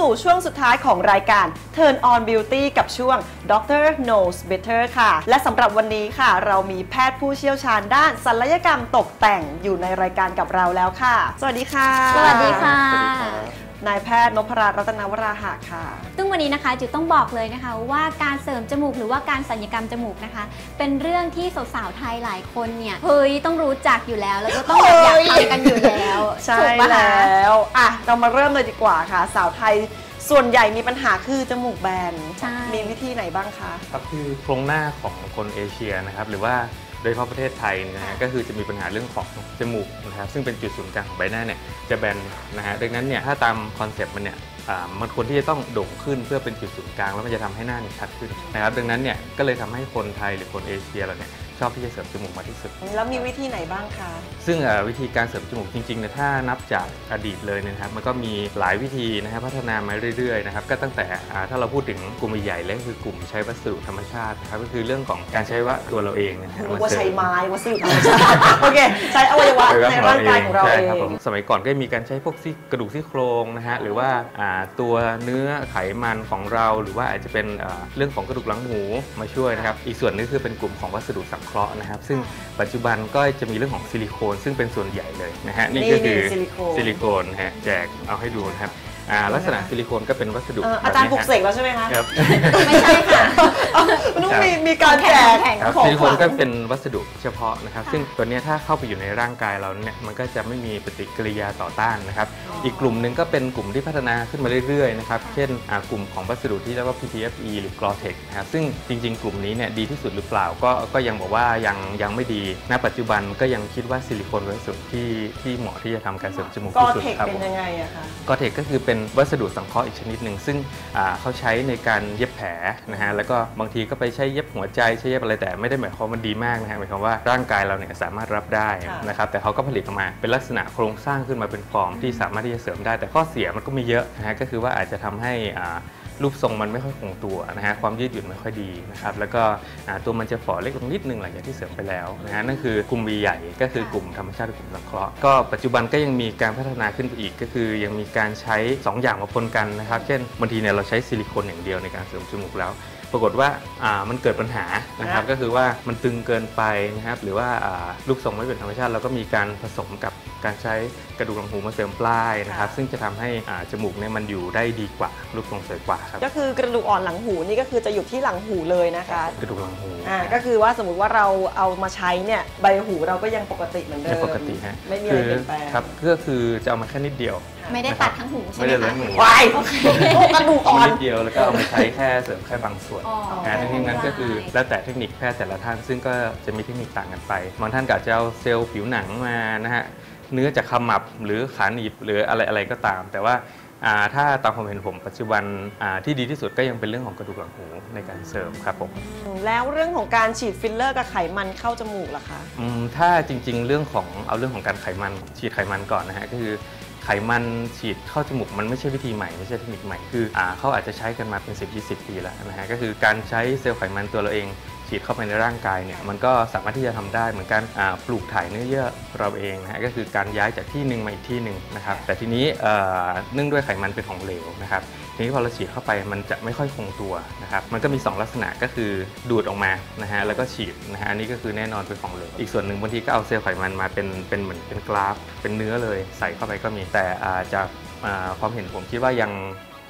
สู่ช่วงสุดท้ายของรายการ Turn on Beauty กับช่วง Doctor Knows Better ค่ะ และสำหรับวันนี้ค่ะ เรามีแพทย์ผู้เชี่ยวชาญด้านศัลยกรรมตกแต่งอยู่ในรายการกับเราแล้วค่ะ สวัสดีค่ะ สวัสดีค่ะ นายแพทย์นพราชรัตนวราหะค่ะ ซึ่งวันนี้นะคะจิวต้องบอกเลยนะคะว่าการเสริมจมูกหรือว่าการสัญญกรรมจมูกนะคะ เป็นเรื่องที่สาวๆไทยหลายคนเนี่ยเฮ้ยต้องรู้จักอยู่แล้ว แล้วก็ต้องแบบอยากทำกันอยู่แล้วใช่ถูกปะแลคะ้วอะเรามาเริ่มเลยดีกว่าค่ะ สาวไทยส่วนใหญ่มีปัญหาคือจมูกแบนใช่มีวิธีไหนบ้างคะ ครับคือโครงหน้าของคนเอเชียนะครับ หรือว่า โดยเฉพาะประเทศไทยเนยนะฮะก็คือจะมีปัญหาเรื่องของจมูกนะครับซึ่งเป็นจุดศูนย์กลางของใบหน้าเนี่ยจะแบนนะฮะดังนั้นเนี่ยถ้าตามคอนเซปต์มันเนี่ยอ่ามันควรที่จะต้องโด่งขึ้นเพื่อเป็นจุดศูนย์กลางแล้วมันจะทำให้หน้าเนี่ยชัดขึ้นนะครับดังนั้นเนี่ยก็เลยทำให้คนไทยหรือคนเอเชียเราเนี่ย ชอบที่จะเสริมจมูกมากที่สุด แล้วมีวิธีไหนบ้างคะ ซึ่งเอ่อวิธีการเสริมจมูกจริงๆเนี่ยถ้านับจากอดีตเลยเนยนะครับมันก็มีหลายวิธีนะครับพัฒนามาเรื่อยๆนะครับก็ตั้งแต่อ่าถ้าเราพูดถึงกลุ่มใหญ่ๆเลยก็คือกลุ่มใช้วัสดุธรรมชาตินะครับก็คือเรื่องของการใช้ว่าตัวเราเองนะฮะนึกมาว่าเสริใช้มไม้วัสดุธรรมชาติโอเคใช้อวัยวะในร่างกายของเราใช่เอครับงผมสมัยก่อนก็มีการใช้พวกซี่กระดูกซี่โครงนะฮะหรือว่าอ่าตัวเนื้อไขมันของเรา หรือว่าอาจจะเป็นอ่าเรื่องของกระดูกหลังหูมาช่วยนะครับอีกส่วนนึงคือเป็นกลุ่มของวัสดุสังเคราะห์นะครับ ซึ่งปัจจุบันก็จะมีเรื่องของซิลิโคน ซึ่งเป็นส่วนใหญ่เลยนะฮะนี่ก็คือนี่ซิลิโคนซิลิโคนนะฮะแจกเอาให้ดูนะครับ อ่าลักษณะซิลิโคนก็เป็นวัสดุเอ่ออาจารย์ปลุกแบบเสนี้กแล้วใช่ไหมคะฮะครับไม่ใช่ค่ะมันต้องมีมีการแจกแข่งครับของซิลิโคขวันญก็เป็นวัสดุเฉพาะนะครับค่ะซึ่งตัวเนี้ยถ้าเข้าไปอยู่ในร่างกายเราเนี่ยมันก็จะไม่มีปฏิกิริยาต่อต้านนะครับ อีกกลุ่มหนึ่งก็เป็นกลุ่มที่พัฒนาขึ้นมาเรื่อยๆนะครับเช่นอ่ากลุ่มของวัสดุที่เรียกว่า PTFE หรือ Gore-Tex นะครับซึ่งจริง ๆ กลุ่มนี้เนี่ยดีที่สุดหรือเปล่าก็ก็ยังบอกว่ายังยังไม่ดีณปัจจุบันก็ยังคิดว่าซิลิโคนเป็นวัสดุที่ที่เหมาะที่จะทำการเสริมจมูกก็ที่สุดเทคครับเป็ผนมยังไงอะคะกอเทคก็คือเป็นวัสดุสังเคราะห์อีกชนิดหนึ่งซึ่งอ่าเขาใช้ในการเย็บแผลนะฮะแล้วก็บางทีก็ไปใช้เย็บหัวใจใช้เย็บอะไรแต่ไม่ได้หมายความว่ามันดีมากนะฮะหมายความว่าร่างกายเราเนี่ยสามารถรับได้นะครับแต่เขาก็ผลิตออกมาเป็นลักษณะโครงสร้างขึ้นมาเป็นฟอร์มที่สามารถที่จะเสริมได้ แต่ข้อเสียมันก็มีเยอะนะฮะก็คือว่าอาจจะทำให้อ่า รูปทรงมันไม่ค่อยคงตัวนะฮะความยืดหยุ่นไม่ค่อยดีนะครับแล้วก็ตัวมันจะฝ่อเล็กลงนิดนึงหลังจากที่เสริมไปแล้วนะฮะนั่นคือกลุ่ม V ใหญ่ก็คือกลุ่มธรรมชาติกลุ่มสังเคราะห์ก็ปัจจุบันก็ยังมีการพัฒนาขึ้นไปอีก ก็คือยังมีการใช้ 2 อย่างมาปนกันนะครับเช่นบางทีเนี่ยเราใช้ซิลิโคนอย่างเดียวในการเสริมจมูกแล้ว ปรากฏว่ามันเกิดปัญหานะครับก็คือว่ามันตึงเกินไปนะครับหรือว่าอ่ารูปทรงไม่เป็นธรรมชาติเราก็มีการผสมกับ การใช้กระดูกหลังหูมาเสริมปลายนะครับ ซึ่งจะทำให้อ่าจมูกเนี่ยมันอยู่ได้ดีกว่ารูปทรงสวยกว่าครับก็คือกระดูกอ่อนหลังหูนี่ก็คือจะอยู่ที่หลังหูเลยนะคะ กระดูกหลังหูอ่าก็คือว่าสมมุติว่าเราเอามาใช้เนี่ยใบหูเราก็ยังปกติเหมือนเดิไม่มปกติฮะไม่มีอะไรเปลี่ยนแปลงครับก็คือจะเอามาแค่นิดเดียว ไม่ได้ตัดทั้งหูใช่ไม่ไหมได้เลยคะหมูวายโอ้กระดูกเอาอ่อมานนิดเดียวแล้วก็เอามาใช้แค่เสริมแค่บางส่วนอ๋อนะทั้งนี้นั้นก็คือแล้วแต่เทคนิคแพทย์แต่ละท่าน ซึ่งก็จะมีเทคนิคต่างกันไปบางท่านก็อาจจะเอาเซลล์ผิวหนังมานะฮะ เนื้อจากขมับหรือขาหนีบหรืออะไรอะไรก็ตาม แต่ว่าอ่าถ้าตามความเห็นผมปัจจุบันอ่าที่ดีที่สุดก็ยังเป็นเรื่องของกระดูกหลังหูในการเสริมครับผมแล้วเรื่องของการฉีดฟิลเลอร์กับไขมันเข้าจมูกล่ะคะอืมถ้าจริงๆ เรื่องของเอาเรื่องของการไขมันฉีดไขมันก่อนนะฮะก็คือไขมันฉีดเข้าจมูกมันไม่ใช่วิธีใหม่ไม่ใช่เทคนิคใหม่คืออ่าเขาอาจจะใช้กันมาเป็น 10 20 ปีแล้วนะฮะก็คือการใช้เซลล์ไขมันตัวเราเอง ฉีดเข้าไปในร่างกายเนี่ยมันก็สามารถที่จะทำได้เหมือนการปลูกถ่ายเนื้อเยื่อเราเองนะฮะก็คือการย้ายจากที่หนึ่งมาอีกที่หนึ่งนะครับแต่ทีนี้เอ่อเนื่องด้วยไขมันเป็นของเหลวนะครับทีนี้พอเราฉีดเข้าไปมันจะไม่ค่อยคงตัวนะครับมันก็มี 2 ลักษณะก็คือดูดออกมานะฮะแล้วก็ฉีดนะฮะอันนี้ก็คือแน่นอนเป็นของเหลวอีกส่วนหนึ่งบางทีก็เอาเซลล์ไขมันมาเป็นเป็นเหมือนเป็นกราฟ เป็นเนื้อเลยใส่เข้าไปก็มีแต่จากความเห็นผมคิดว่ายัง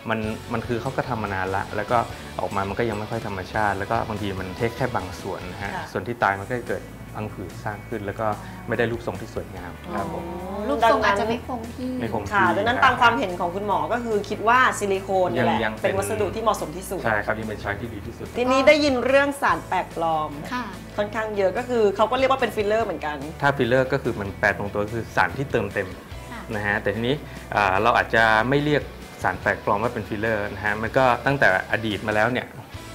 มันมันคือเขาก็ทำมานานละ แล้วก็ออกมามันก็ยังไม่ค่อยธรรมชาติ แล้วก็บางทีมันเทคแค่บางส่วนนะฮะค่ะส่วนที่ตายมันก็เกิดพังผืดสร้างขึ้น แล้วก็ไม่ได้รูปทรงที่สวยงามครับผมรูปทรงอาจจะไม่คงที่ไม่คงค่ะดังนั้นตามความเห็นของคุณหมอก็คือคิดว่าซิลิโคนนี่แหละยังยังเป็นเป็นวัสดุที่เหมาะสมที่สุดใช่ครับนี่เป็นช้อยที่ดีที่สุด ทีนี้ได้ยินเรื่องสารแปลกปลอมค่ะค่อนข้างเยอะก็คือเขาก็เรียกว่าเป็นฟิลเลอร์เหมือนกัน ถ้าฟิลเลอร์ก็คือมันแปลตรงตัวคือสารที่เติมเต็มค่ะนะฮะแต่ทีนี้อ่าเราอาจจะไม่เรียก สารแปลกปลอมว่าเป็นฟิลเลอร์นะฮะมันก็ตั้งแต่อดีตมาแล้วเนี่ย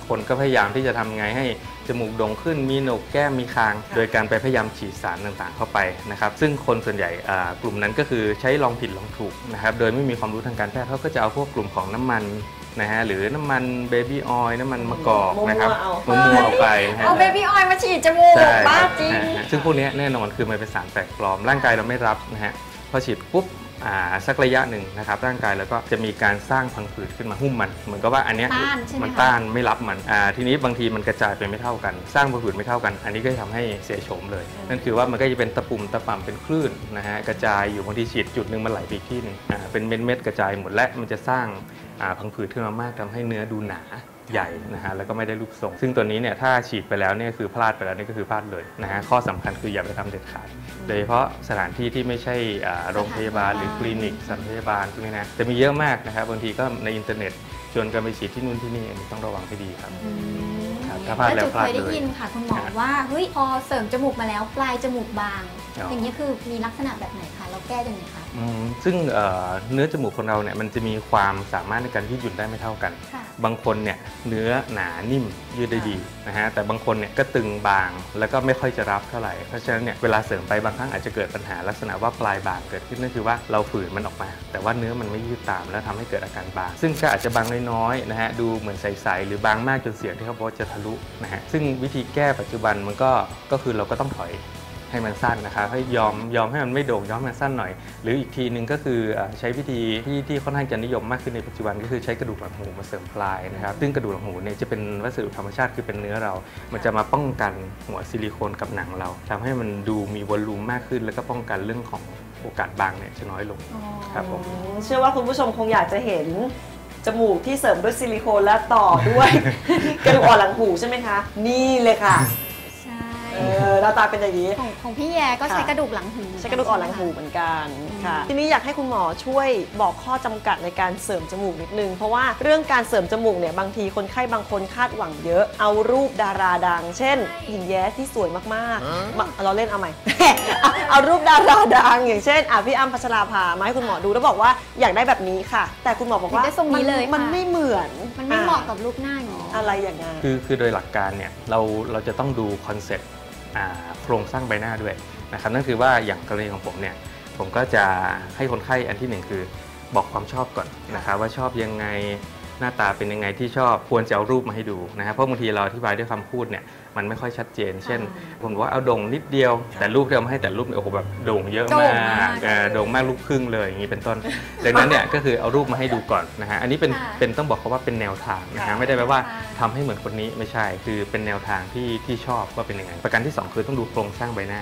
คนก็พยายามที่จะทำไงให้จมูกโด่งขึ้นมีโหนกแก้มมีคาง โดยการไปพยายามฉีดสารต่างๆ เข้าไปนะครับ ซึ่งคนส่วนใหญ่อ่ากลุ่มนั้นก็คือใช้ลองผิดลองถูกนะครับ โดยไม่มีความรู้ทางการแพทย์เขาก็จะเอาพวกกลุ่มของน้ำมันนะฮะหรือน้ำมันเบบี้ออยล์น้ำมันมะกอกนะครับมั่วๆเอามั่วๆเอาไปนะฮะเอาเบบี้ออยล์มาฉีดจมูกใช่บ้าครับจริงนะฮะซึ่งพวกเนี้ยแน่นอนคือมันเป็นสารแปลกปลอมร่างกายเราไม่รับนะฮะพอฉีดปุ๊บอ่า สักระยะหนึ่งนะครับร่างกายแล้วก็จะมีการสร้างพังผืดขึ้นมาหุ้มมัน เหมือนกับว่าอันเนี้ยต้านใช่ไหมมันคะต้านไม่รับมันอ่าทีนี้บางทีมันกระจายไปไม่เท่ากัน สร้างพังผืดไม่เท่ากัน อันนี้ก็จะทำให้เสียโฉมเลย นั่นคือว่ามันก็จะเป็นตะปุ่มตะป่ำเป็นคลื่นนะฮะกระจายอยู่บางทีฉีดจุดหนึ่งมันไหลไปอีกที่หนึงอ่าเป็นเม็ดเม็ดๆกระจายหมดและมันจะสร้างอ่าพังผืดขึ้นมามากทำให้เนื้อดูหนา ใหญ่นะฮะแล้วก็ไม่ได้รูปทรง ซึ่งตัวนี้เนี่ยถ้าฉีดไปแล้วเนี่ยคือพลาดไปแล้วนี่ก็คือพลาดเลยนะฮะข้อสำคัญคืออย่าไปทำเด็ดขาดโดยเฉพาะสถานที่ที่ไม่ใช่อ่าโรงพยาบาลหรือคลินิกสถานพยาบาลพวกนี้นะจะมีเยอะมากนะครับบางทีก็ในอินเทอร์เน็ตชวนกันไปฉีดที่นู่นที่นี่อันนี้ต้องระวังให้ดีครับอืมครับถ้าพลาดแล้วจุดพลาดเคยได้เลยยินค่ะคุณหมอครับว่าเฮ้ยพอเสริมจมูกมาแล้วปลายจมูกบางอ๋ออย่างนี้ยคือมีลักษณะแบบไหนคะเราแก้ยังไงคะอืมซึ่งเอ่อเนื้อจมูกคนเราเนี่ยมันจะมีความสามารถในการยืดหยุ่นได้ไม่เท่ากันค่ะ บางคนเนี่ยเนื้อหนานิ่มยืดได้ดีนะฮะแต่บางคนเนี่ยก็ตึงบางแล้วก็ไม่ค่อยจะรับเท่าไหร่เพราะฉะนั้นเนี่ยเวลาเสริมไปบางครั้งอาจจะเกิดปัญหาลักษณะว่าปลายบางเกิดขึ้นนั่นคือว่าเราฝืนมันออกมา แต่ว่าเนื้อมันไม่ยืดตามแล้วทำให้เกิดอาการบาง ซึ่งก็อาจจะบางน้อยๆนะฮะดูเหมือนใสๆหรือบางมากจนเสียงที่เขาบอกว่าจะทะลุนะฮะซึ่งวิธีแก้ปัจจุบันมันก็ก็คือเราก็ต้องถอย ให้มันสั้นนะครับให้ยอมยอมให้มันไม่โด่งยอมให้มันสั้นหน่อย หรืออีกทีหนึ่งก็คือเอ่อใช้วิธีที่ที่ค่อนข้างจะนิยมมากขึ้นในปัจจุบันก็คือใช้กระดูกหลังหูมาเสริมปลายนะครับซึ่งกระดูกหลังหูเนี่ยจะเป็นวัสดุธรรมชาติคือเป็นเนื้อเรา มันจะมาป้องกันหัวซิลิโคนกับหนังเราทำให้มันดูมีวอลลุ่มมากขึ้น แล้วก็ป้องกันเรื่องของโอกาสบางเนี่ยจะน้อยลงครับผมเชื่อว่าคุณผู้ชมคงอยากจะเห็นจมูกที่เสริมด้วยซิลิโคนและต่อด้วย กระดูกอ่อนหลังหูใช่ไหมคะ นี่เลยค่ะใช่ เออหน้าตาเป็นอย่างนี้ ของของพี่แยก็ใช้ค่ะกระดูกหลังหูใช้กระดูกอ่อนหลังหูเหมือนกันค่ะ ทีนี้อยากให้คุณหมอช่วยบอกข้อจำกัดในการเสริมจมูกนิดนึง เพราะว่าเรื่องการเสริมจมูกเนี่ยบางทีคนไข้บางคนคาดหวังเยอะ เอารูปดาราดัง เช่น หญิงแย้ที่สวยมากๆมาเราเล่นเอาใหม่เอาเอารูปดาราดัง อย่างเช่นอะพี่อ้ำพัชราภามาให้คุณหมอดูแล้วบอกว่าอยากได้แบบนี้ค่ะ แต่คุณหมอบอกว่าได้ทรงนี้เลยมันค่ะไม่เหมือน มันไม่เหมาะกับรูปหน้าอย่างนี้อะไรอย่างนั้นคือคือโดยหลักการเนี่ยเราเราจะต้องดูคอนเซ็ปต์อ่า โครงสร้างใบหน้าด้วยนะครับนั่นคือว่าอย่างกรณีของผมเนี่ยผมก็จะให้คนไข้อันที่หนึ่งคือบอกความชอบก่อนนะครับว่าชอบยังไง หน้าตาเป็นยังไงที่ชอบควรจะเอารูปมาให้ดูนะครับเพราะบางทีเราอธิบายด้วยคำพูดเนี่ยมันไม่ค่อยชัดเจน เช่น ผมบอกว่าเอาโด่งนิดเดียว แต่รูปที่เอามาให้แต่รูปเนี่ยโอ้โหแบบโด่งเยอะโด่มางมากกเอ่อโด่งมากลูกครึ่งเลยอย่างนี้เป็นต้น ดังนั้นเนี่ยก็คือเอารูปมาให้ดูก่อนนะฮะอันนี้เป็นค่ะเป็นต้องบอกเขาว่าเป็นแนวทางนะฮะค่ะไม่ได้แปลว่าค่ะทำให้เหมือนคนนี้ไม่ใช่ คือเป็นแนวทางที่ที่ชอบว่าเป็นยังไง ประการที่ 2 คือต้องดูโครงสร้างใบหน้า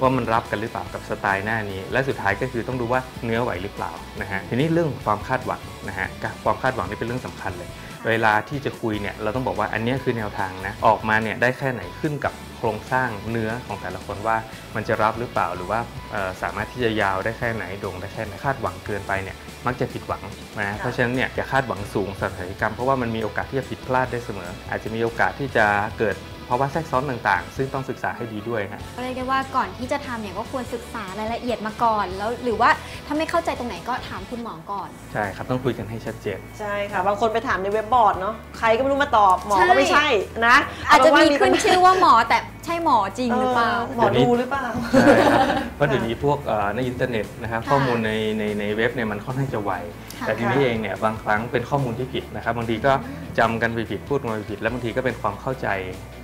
ว่ามันรับกันหรือเปล่ากับสไตล์หน้านี้ และสุดท้ายก็คือต้องดูว่าเนื้อไหวหรือเปล่านะฮะทีนี้เรื่องความคาดหวังนะฮะความคาดหวังนี่เป็นเรื่องสำคัญเลย เวลาที่จะคุยเนี่ยเราต้องบอกว่าอันเนี้ยคือแนวทางนะออกมาเนี่ยได้แค่ไหนขึ้นกับโครงสร้างเนื้อของแต่ละคนว่ามันจะรับหรือเปล่าหรือว่าเอ่อสามารถที่จะยาวได้แค่ไหนโด่งได้แค่ไหนคาดหวังเกินไปเนี่ยมักจะผิดหวังนะเพราะฉะนั้นเนี่ยอย่าคาดหวังสูงสำหรับศัลยกรรมเพราะว่ามันมีโอกาสที่จะผิดพลาดได้เสมอ อาจจะมีโอกาสที่จะเกิด ภาวะแทรกซ้อนต่างๆ ซึ่งต้องศึกษาให้ดีด้วยฮะก็เรียกได้ว่าก่อนที่จะทำเนี่ยก็ควรศึกษารายละเอียดมาก่อน แล้วหรือว่าถ้าไม่เข้าใจตรงไหนก็ถามคุณหมอก่อน ใช่ครับต้องคุยกันให้ชัดเจน ใช่ค่ะ บางคนไปถามในเว็บบอร์ดเนาะใครก็ไม่รู้มาตอบหมอใช่ก็ไม่ใช่นะอาจจะมีเเป็ขึ้นชื่อว่าหมอแต่ ใช่หมอจริงหรือเปล่า หมอดูหรือเปล่าใช่ครับเพราะเดี๋ยวนี้พวกเอ่อในอินเทอร์เน็ตนะครับค่ะข้อมูลในในในเว็บเนี่ยมันค่อนข้างจะไว ค่ะ แต่ทีนี้เองเนี่ยบางครั้งเป็นข้อมูลที่ผิดนะครับบางทีก็จำกันไปผิดพูดมาผิด แล้วบางทีก็เป็นความเข้าใจ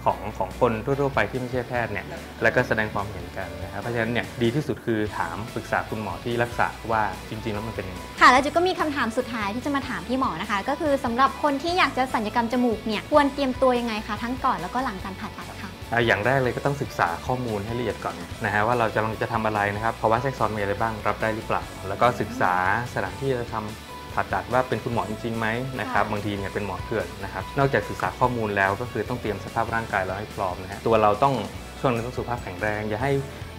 ของของคนทั่วๆไปที่ไม่ใช่แพทย์เนี่ยแล้วก็แสดงความเห็นกันนะครับเพราะฉะนั้นเนี่ยดีที่สุดคือถามปรึกษาคุณหมอที่รักษาว่าจริง ๆ แล้วมันเป็นยังไง ค่ะแล้วจุก็มีคำถามสุดท้ายที่จะมาถามพี่หมอนะคะ ก็คือสำหรับคนที่อยากจะสัญญกรรมจมูกเนี่ยควรเตรียมตัวยังไงคะทั้งก่อนแล้วก็หลังการผ่าตัดค่ะ อะอย่างแรกเลยก็ต้องศึกษาข้อมูลให้ละเอียดก่อนนะฮะว่าเราจะกำลังจะทำอะไรนะครับภาวะแทรกซ้อนมีอะไรบ้างรับได้หรือเปล่า แล้วก็ศึกษาสถานที่จะทำผ่าตัดว่าเป็นคุณหมอจริงๆไหมนะครับค่ะบางทีเนี่ยเป็นหมอเถื่อนนะครับนอกจากศึกษาข้อมูลแล้วก็คือต้องเตรียมสภาพร่างกายเราให้พร้อมนะฮะตัวเราต้องช่วงนั้นต้องสุขภาพแข็งแรงอย่าให้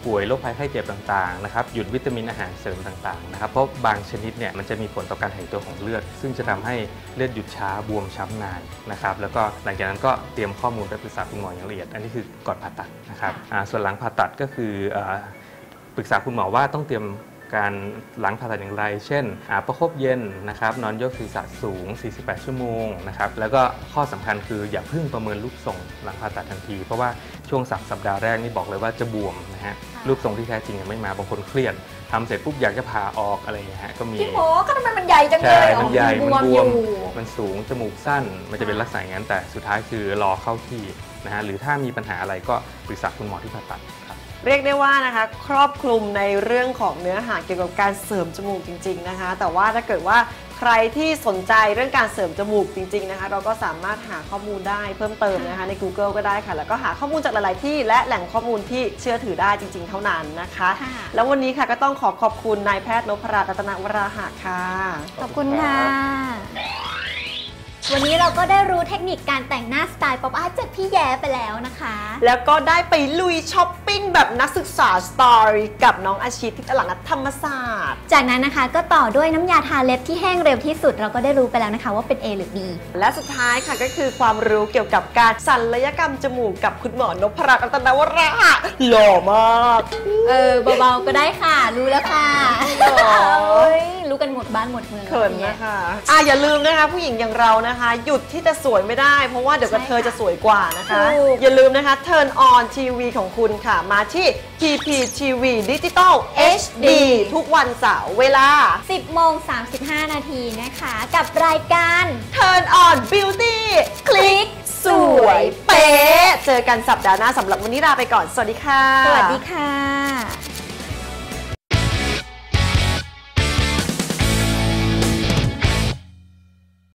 ป่วยโรคภัยไข้เจ็บต่างๆนะครับหยุดวิตามินอาหารเสริมต่างๆนะครับเพราะบางชนิดเนี่ยมันจะมีผลต่อการแห่งตัวของเลือด ซึ่งจะทำให้เลือดหยุดช้าบวมช้ำนานนะครับแล้วก็หลังจากนั้นก็เตรียมข้อมูลไปปรึกษาคุณหมออย่างละเอียด อันนี้คือก่อนผ่าตัดนะครับส่วนหลังผ่าตัดก็คือปรึกษาคุณหมอว่าต้องเตรียม การหลังผ่าตัดอย่างไร เช่นอาประคบเย็นนะครับนอนยกศีรษะสูง 48 ชั่วโมงนะครับแล้วก็ข้อสำคัญคืออย่าเพิ่งประเมินรูปทรงหลังผ่าตัดทันที เพราะว่าช่วงสามสัปดาห์แรกนี่บอกเลยว่าจะบวมนะฮะค่ะรูปทรงที่แท้จริงยังไม่มาบางคนเครียดทำเสร็จปุ๊บอยากจะผ่าออกอะไรอย่างเงี้ยฮะก็มีพี่หมอก็ทำไมมันใหญ่จังเลใช่ยมันใหญ่อ๋อมันบอวมยู่มันสูงจมูกสั้น มันจะเป็นลักษณะอย่างนั้นแต่สุดท้ายคือรอเข้าที่นะฮะหรือถ้ามีปัญหาอะไรก็ปรึกษาคุณหมอที่ผ่าตัดครับ เรียกได้ว่านะคะ ครอบคลุมในเรื่องของเนื้อหาเกี่ยวกับการเสริมจมูกจริง ๆนะคะ แต่ว่าถ้าเกิดว่าใครที่สนใจเรื่องการเสริมจมูกจริงๆนะคะ เราก็สามารถหาข้อมูลได้เพิ่มเติมนะคะใน Google ก็ได้ค่ะ แล้วก็หาข้อมูลจากหลายๆที่และแหล่งข้อมูลที่เชื่อถือได้จริง ๆ เท่านั้นนะคะค่ะแล้ววันนี้ค่ะก็ต้องขอขอบคุณนายแพทย์นพรัตน์รัตนวราหะค่ะ ขอบคุณค่ะ วันนี้เราก็ได้รู้เทคนิคการแต่งหน้าสไตล์ป๊อปอาร์ตจากพี่แย้ไปแล้วนะคะ แล้วก็ได้ไปลุยช้อปปิ้งแบบนักศึกษาสตอรี่กับน้องอาชีพที่ตลาดนัดธรรมศาสตร์ จากนั้นนะคะก็ต่อด้วยน้ำยาทาเล็บที่แห้งเร็วที่สุดเราก็ได้รู้ไปแล้วนะคะว่าเป็น A หรือ B และสุดท้ายค่ะก็คือความรู้เกี่ยวกับการศัลยกรรมจมูกกับคุณหมอนพรัตน์รัตนวราหะหล่อมาก เออเบาๆก็ได้ค่ะ รู้แล้วค่ะหรอเฮ้ย รู้กันหมดบ้านหมดเมืองเขินนะคะอะอย่าลืมนะคะผู้หญิงอย่างเรานะคะ หยุดที่จะสวยไม่ได้ เพราะว่าเดี๋ยวกระเทยจะสวยกว่านะคะ ถูก อย่าลืมนะคะ Turn on TV ของคุณค่ะ มาที่ PPTV Digital HD ทุกวันเสาร์เวลา 10โมง35 นาทีนะคะ กับรายการ Turn on Beauty คลิก สวยเป๊ะ เจอกันสัปดาห์หน้าสำหรับวันนี้ลาไปก่อน สวัสดีค่ะ สวัสดีค่ะ